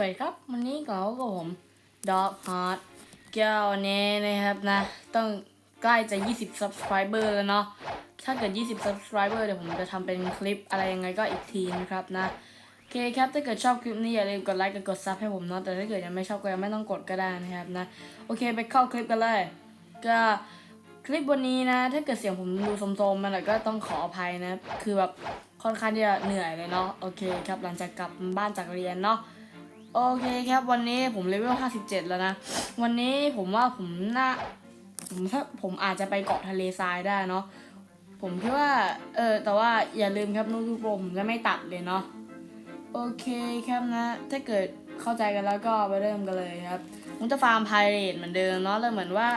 วัสดีครับ วันนี้ก็กับผมดอกฮาร์ดแก้ววันนี้นะครับนะ ต้องใกล้จะ 20 subscriber แล้วเนาะถ้าเกิด 20 subscriber เดี๋ยวผมจะทำเป็นคลิปอะไรยังไงก็อีกทีนะครับนะโอเคครับถ้าเกิดชอบคลิปนี้อย่าลืมกดไลค์กับกดซับให้ผมเนาะแต่ถ้าเกิดยังไม่ชอบก็ยังไม่ต้องกดก็ได้นะครับนะโอเคไปเข้าคลิปกันเลยก็คลิปวันนี้นะ ถ้าเกิดเสียงผมดูสมๆมันหน่อยก็ต้องขออภัยนะ คือแบบค่อนข้างที่จะเหนื่อยเลยเนาะโอเคครับหลังจากกลับบ้านจากเรียนเนาะ โอเคครับวันนี้ผมเลเวล 57 แล้วนะ วันนี้ผมว่าผมน่าผมถ้าผมอาจจะไปเกาะทะเลทรายได้เนาะผมคิดว่า เออ แต่ว่าอย่าลืมครับนูทูโปรผมจะไม่ตัดเลยเนาะโอเคครับนะ ถ้าเกิดเข้าใจกันแล้วก็ไปเริ่มกันเลยครับผมจะฟาร์มไพเรตเหมือนเดิมเนาะแล้วเหมือนว่า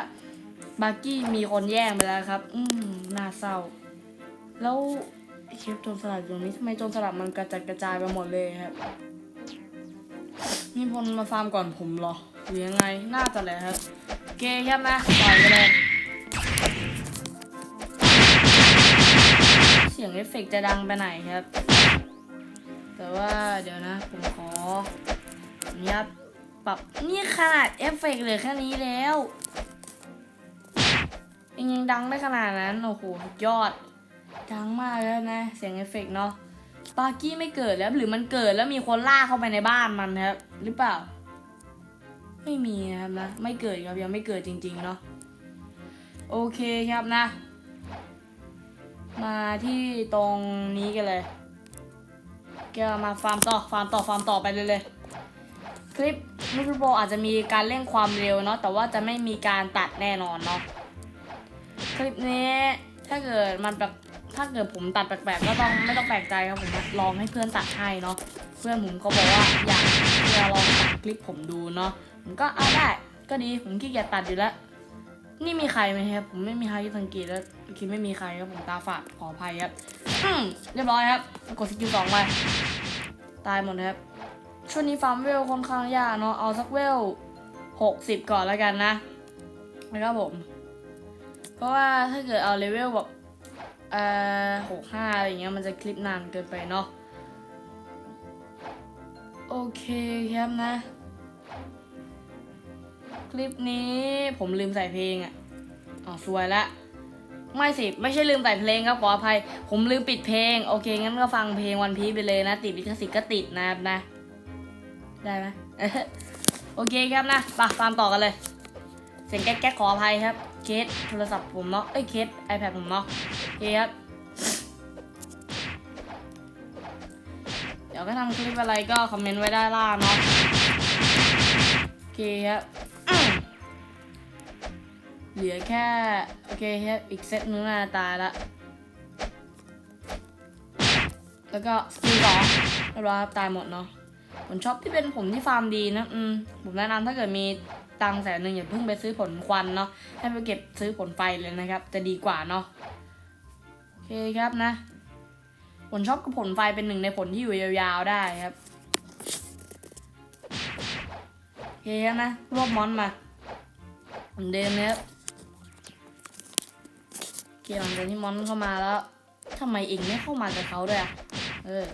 บาร์กี้มีคนแย่งไปแล้วครับ อืมน่าเศร้า แล้วเชฟโจรสลัดตรงนี้ทำไมโจรสลัดมันกระจัดกระจายไปหมดเลยครับ มีคนมาฟาร์มก่อนผมเหรอหรือยังไงน่าจะแหละครับโอเคครับนะปล่อยไปเลยเสียงเอฟเฟกจะดังไปไหนครับ แต่ว่าเดี๋ยวนะ ผมขออนุญาตปรับนี่ขนาดเอฟเฟกเหลือแค่นี้แล้วยังดังได้ขนาดนั้น โอ้โหยอด ดังมากแล้วนะ เสียงเอฟเฟกเนาะ ปากี้ไม่เกิดแล้วหรือมันเกิดแล้วมีคนล่าเข้าไปในบ้านมันนะครับ หรือเปล่า ไม่มีนะครับนะไม่เกิดครับยังไม่เกิดจริง ๆ เนาะโอเคครับนะ มาที่ตรงนี้กันเลยก็มาฟาร์มต่อฟาร์มต่อฟาร์มต่อไปเลยเลยคลิปนูทูโบอาจจะมีการเร่งความเร็วเนาะแต่ว่าจะไม่มีการตัดแน่นอนเนาะคลิปนี้ถ้าเกิดมันแบบ ถ้าเกิดผมตัดแปลกๆก็ต้องไม่ต้องแปลกใจครับผมลองให้เพื่อนตัดให้เนาะเพื่อนผมก็บอกว่าอยากจะลองตัดคลิปผมดูเนาะผมก็เอาได้ก็ดีผมขี้เกียจตัดอยู่แล้ว นี่มีใครไหมครับผมไม่มีใครที่สังเกตแล้วคิดไม่มีใครครับผมตาฝาดขออภัยครับเรียบร้อยครับกดสกิลสองไปตายหมดครับช่วงนี้ฟาร์มเวลค่อนข้างยากเนาะเอาสักเวลหกสิบก่อนแล้วกันนะนะครับผม เพราะว่าถ้าเกิดเอาเลเวลแบบ เอ่อหกห้าอะไรเงี้ยมันจะคลิปนานเกินไปเนาะโอเคครับนะ คลิปนี้ผมลืมใส่เพลงอะอ๋อสวยละไม่สิ ไม่ใช่ลืมใส่เพลงครับขออภัย ผมลืมปิดเพลง โอเค งั้นก็ฟังเพลงวันพีไปเลยนะ ติดลิขสิทธิ์ก็ติดนะครับนะ ได้ไหมโอเคครับนะไปฟาร์มต่อกันเลย เสียงแก๊กๆขออภัยครับ สโทรศัพท์ผมเนาะ เอ้ยเคส iPad ผมเนาะโอเคครับ เดี๋ยวก็ทำคลิปอะไรก็คอมเมนต์ไว้ได้ล่าเนาะโอเคครับเหลือแค่ โอเคครับอีกเซตนึงน่าตายละ แล้วก็สกิลสองเรียบร้อยครับตายหมดเนาะผมชอบที่เป็นผมที่ฟาร์มดีนะ อืม ผมแนะนำถ้าเกิดมี ตังค์แสนหนึ่งอย่าเพิ่งไปซื้อผลควันเนาะให้ไปเก็บซื้อผลไฟเลยนะครับ จะดีกว่าเนาะโอเคครับนะ ผลชอบกับผลไฟเป็นหนึ่งในผลที่อยู่ยาวๆได้ครับโอเคครับนะรวบมอนมาเหมือนเดิมนะครับเคหลังจากที่มอนเข้ามาแล้วทำไมเองไม่เข้ามากับเขาด้วยอะเออ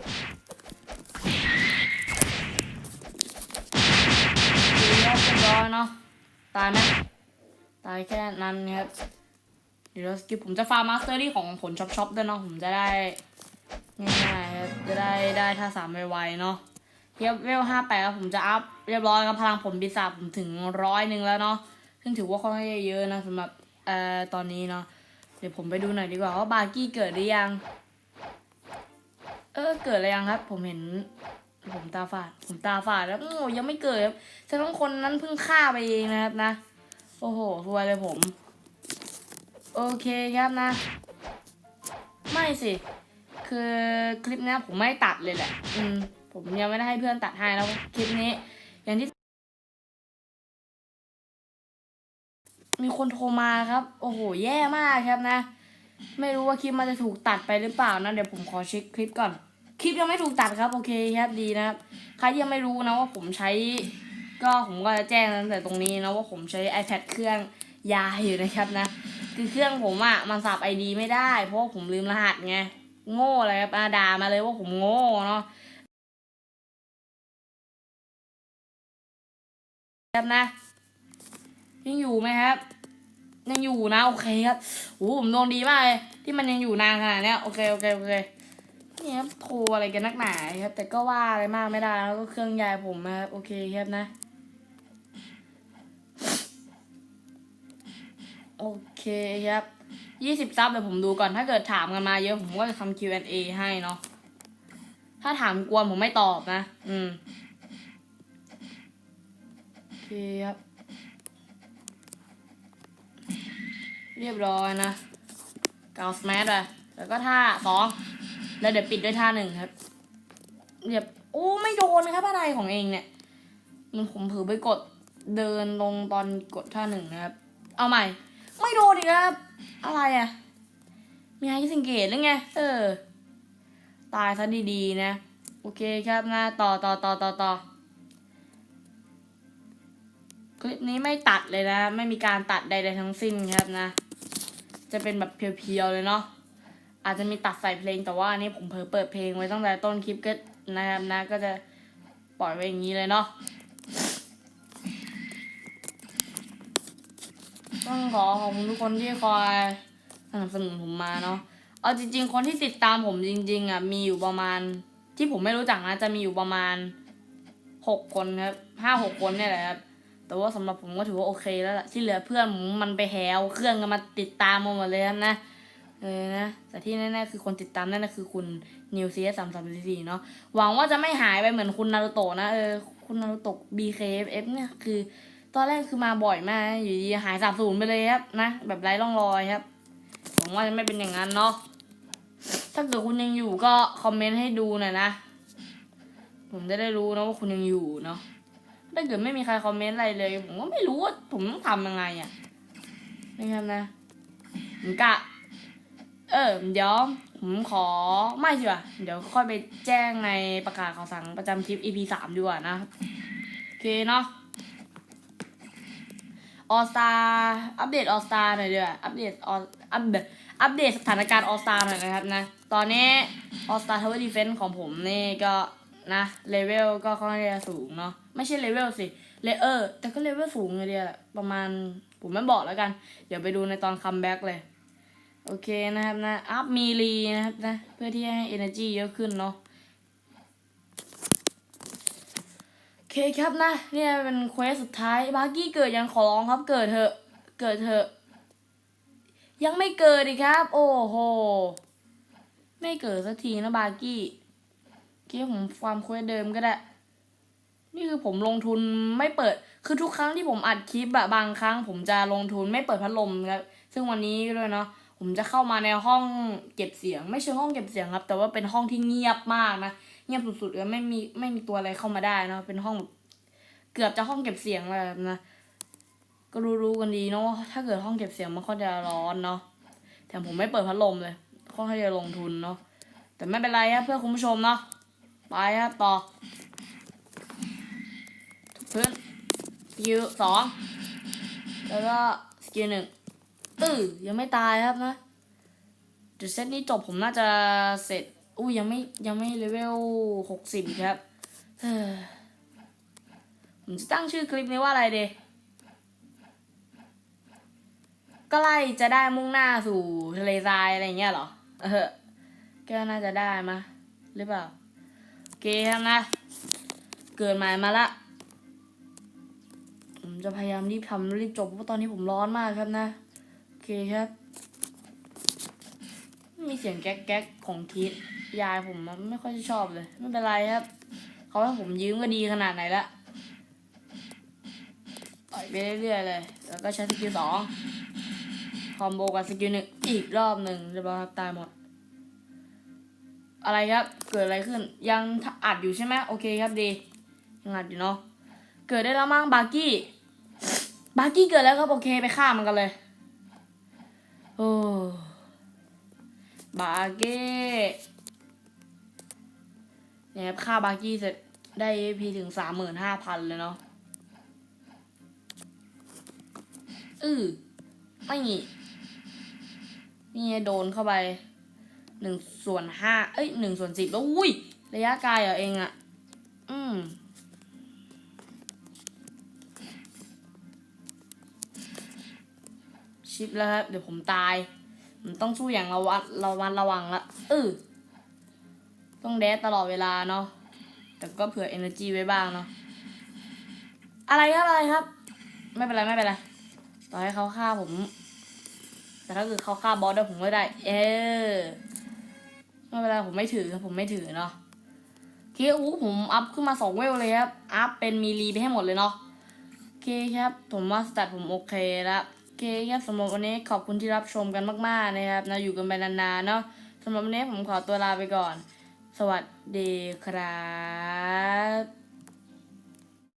ดีครับเรียบร้อยเนาะ ตายไหมตาย แค่นั้นครับเดี๋ยวสกิปผมจะฟาร์มมาสเตอรี่ของผลช็อปช็อปด้วยเนาะผมจะได้ง่ายๆครับจะได้ได้ท่าสามไวๆเนาะเทียบเวลห้าแปดผมจะอัพเรียบร้อยครับพลังผลปีศาจผมถึงร้อยหนึ่งแล้วเนาะซึ่งถือว่าค่อนข้างเยอะนะสำหรับเอ่อตอนนี้เนาะเดี๋ยวผมไปดูหน่อยดีกว่าว่าบาร์กี้เกิดหรือยัง เออเกิดอะไรยังครับ ผมเห็น ผมตาฝาดผมตาฝาดแล้วโอ้ยังไม่เกิดครับแสดงว่าคนนั้นเพิ่งฆ่าไปเองนะครับนะ โอ้โหรวยเลยผม โอเคครับนะ ไม่สิ คือคลิปนี้ผมไม่ตัดเลยแหละ อืม ผมยังไม่ได้ให้เพื่อนตัดให้แล้วคลิปนี้ อย่างที่ มีคนโทรมาครับ โอ้โห แย่มากครับนะ ไม่รู้ว่าคลิปมันจะถูกตัดไปหรือเปล่านะ เดี๋ยวผมขอเช็คคลิปก่อน คลิปยังไม่ถูกตัดครับ โอเคครับ ดีนะครับ ใครยังไม่รู้นะว่าผมใช้ ก็ผมก็จะแจ้งตั้งแต่ตรงนี้นะว่าผมใช้ iPad เครื่องยาอยู่นะครับนะ คือเครื่องผมอะ่ะมันสับไอดีไม่ได้ เพราะผมลืมรหัสไง โง่เลยครับอะด่ามาเลยว่าผมโง่เนาะครับนะ ยังอยู่ไหมครับ ยังอยู่นะโอเคครับโอ้ผมโดนดีมากเลยที่มันยังอยู่นานขนาดเนี้ยโอเคโอเคโอเคนี่ครับโทรอะไรกันนักหนาครับ แต่ก็ว่าอะไรมากไม่ได้แล้วก็เครื่องยายผมนะครับโอเคครับนะ โอเคครับยี่สิบซับเดี๋ยวผมดูก่อนถ้าเกิดถามกันมาเยอะผมก็จะทำ Q&A ให้เนาะถ้าถามกวนผมไม่ตอบนะ อืมโอเคครับ เรียบร้อยนะกาวสแมทอะแล้วก็ท่าสองแล้วเดี๋ยวปิดด้วยท่าหนึ่งครับเรียบโอ้ไม่โดนนะครับอะไรของเองเนี่ย มันผมเผือไปกดเดินลงตอนกดท่าหนึ่งนะครับ เอาใหม่ ไม่โดนอีกครับ อะไรอะมีใครสังเกตหรือไง เออ ตายซะดีๆนะ โอเคครับนะต่อต่อต่อต่อต่อคลิปนี้ไม่ตัดเลยนะ ไม่มีการตัดใดๆทั้งสิ้นครับนะ จะเป็นแบบเพียวๆเลยเนาะอาจจะมีตัดใส่เพลงแต่ว่าอันนี้ผมเผลอเปิดเพลงไว้ตั้งแต่ต้นคลิปก็นะครับนะ ก็จะปล่อยไว้อย่างนี้เลยเนาะ ต้องขอขอบคุณทุกคนที่คอยสนับสนุนผมมาเนาะเอาจริง ๆ คนที่ติดตามผมจริง ๆอะมีอยู่ประมาณ ที่ผมไม่รู้จักนะจะมีอยู่ประมาณหกคนครับห้าหกคนเนี่ยแหละครับแต่ว่าสำหรับผมก็ถือว่าโอเคแล้วล่ะที่เหลือเพื่อนผมมันไปแหวเครื่องกันมาติดตามมาหมดเลยนะเออนะแต่ที่แน่ๆคือคนติดตามนั่นนะคือคุณนิวซีสามสามสี่เนาะหวังว่าจะไม่หายไปเหมือนคุณนารุโตะนะเออคุณนารุโตะ BKFF เนี่ยคือ ตอนแรกคือมาบ่อยมากอยู่ดีหายสาบสูญไปเลยครับนะแบบไร้ร่องรอยครับหวังว่าจะไม่เป็นอย่างนั้นเนาะถ้าเกิดคุณยังอยู่ก็คอมเมนต์ให้ดูหน่อยนะผมจะได้รู้นะว่าคุณยังอยู่เนาะถ้าเกิดไม่มีใครคอมเมนต์อะไรเลย ผมก็ไม่รู้ว่าผมต้องทำยังไงอะนะครับนะผมกะเออเดี๋ยวผมขอไม่ใช่ป่ะเดี๋ยวค่อยไปแจ้งในประกาศข่าวสารประจำคลิป EP สามดีกว่านะโอเคเนาะ ออสตาอัปเดตออสตาหน่อยเดียวอัปเดตออัปเดตอัปเดตสถานการณ์ออสตาหน่อยนะครับนะ ตอนนี้ออสตาทาวเวอร์ดีเฟนส์ของผมนี่ก็นะเลเวลก็ค่อนข้างจะสูงเนาะไม่ใช่เลเวลสิเลเออร์แต่ก็เลเวลสูงเลยเดียวประมาณผมไม่บอกแล้วกัน เดี๋ยวไปดูในตอนคัมแบ็กเลย โอเคนะครับนะ อัพมีรีนะครับนะ เพื่อที่ให้ energy เยอะขึ้นเนาะโอ เคครับนะเนี่ยเป็นเควสสุดท้ายบาร์กี้เกิดยังขอร้องครับเกิดเถอะ เกิดเถอะ ยังไม่เกิดอีกครับ โอ้โห ไม่เกิดสักทีนะบาร์กี้เกี้ผมฟามเควสเดิมก็ได้ นี่คือผมลงทุนไม่เปิด คือทุกครั้งที่ผมอัดคลิปอะบางครั้ง ผมจะลงทุนไม่เปิดพัดลมครับ ซึ่งวันนี้ด้วยเนาะผมจะเข้ามาในห้องเก็บเสียง ไม่ใช่ห้องเก็บเสียงครับ แต่ว่าเป็นห้องที่เงียบมากนะ เงียบสุดๆเลยไม่มีไม่มีตัวอะไรเข้ามาได้นะเป็นห้องแบบเกือบจะห้องเก็บเสียงเลยนะก็รู้ๆกันดีเนาะว่าถ้าเกิดห้องเก็บเสียงมันก็จะร้อนเนาะแต่ผมไม่เปิดพัดลมเลยค่อนข้างจะลงทุนเนาะแต่ไม่เป็นไรครับเพื่อคุณผู้ชมเนาะไปครับต่อเพื่อนสกิลสองแล้วก็สกิลหนึ่งเออยังไม่ตายครับนะเดี๋ยวเซตนี้จบผมน่าจะเสร็จ อู้ยังไม่ยังไม่เลเวลหกสิบครับเฮ้อผมจะตั้งชื่อคลิปนี้ว่าอะไรเดีก็ไล่จะได้มุ่งหน้าสู่ทะเลทรายอะไรเงี้ยเหรอ เออ ก็น่าจะได้มะหรือเปล่า โอเคครับนะ เกิดใหม่มาละ ผมจะพยายามรีบทำรีบจบเพราะตอนนี้ผมร้อนมากครับนะ โอเคครับ มีเสียงแก๊กแก๊กๆของทีสยายผมมันไม่ค่อยชอบเลย ไม่เป็นไรครับ เขาให้ผมยืมก็ดีขนาดไหนละปล่อยไปเรื่อยๆเลย แล้วก็ใช้สกิลสองคอมโบกับสกิลหนึ่งอีกรอบหนึ่งเรียบร้อยครับตายหมด อะไรครับ เกิดอะไรขึ้น ยังอัดอยู่ใช่ไหมโอเคครับดี ยังอัดอยู่เนาะ เกิดได้แล้วมั้งบาร์กี้ บาร์กี้เกิดแล้วครับโอเคไปฆ่ามันกันเลย โอ้ บาเก้เนี่ยค่าบค่าบากี้จได้พีถึงสามหมื่นห้าพันเลยเนาะอือไม่นี่โดนเข้าไปหนึ่งส่วนห้าเอ้ยหนึ่งส่วนสิบแล้วอุ้ย ระยะไกลเหรอเองอะอืมชิปแล้วครับ เดี๋ยวผมตาย ต้องสู้อย่างระวัดระวัดระวังละเออต้องแดดตลอดเวลาเนาะแต่ก็เผื่อ energy ไว้บ้างเนาะอะไรครับอะไรครับ ไม่เป็นไรไม่เป็นไรต่อให้เขาฆ่าผม แต่ถ้าเกิดเขาฆ่าบอสได้ผมก็ได้ เออไม่เป็นไรผมไม่ถือครับผมไม่ถือเนาะโอเคอู้ผมอัพขึ้นมาสองเวลเลยครับ อัพเป็นมีลีไปให้หมดเลยเนาะโอเคครับ ผมว่าสแตทผมโอเคแล้วโอ เคครับสำหรับวันนี้ขอบคุณที่รับชมกันมาก ๆ นะครับนะอยู่กันไปนานๆเนาะสำหรับวันนี้ผมขอตัวลาไปก่อน สวัสดีครับ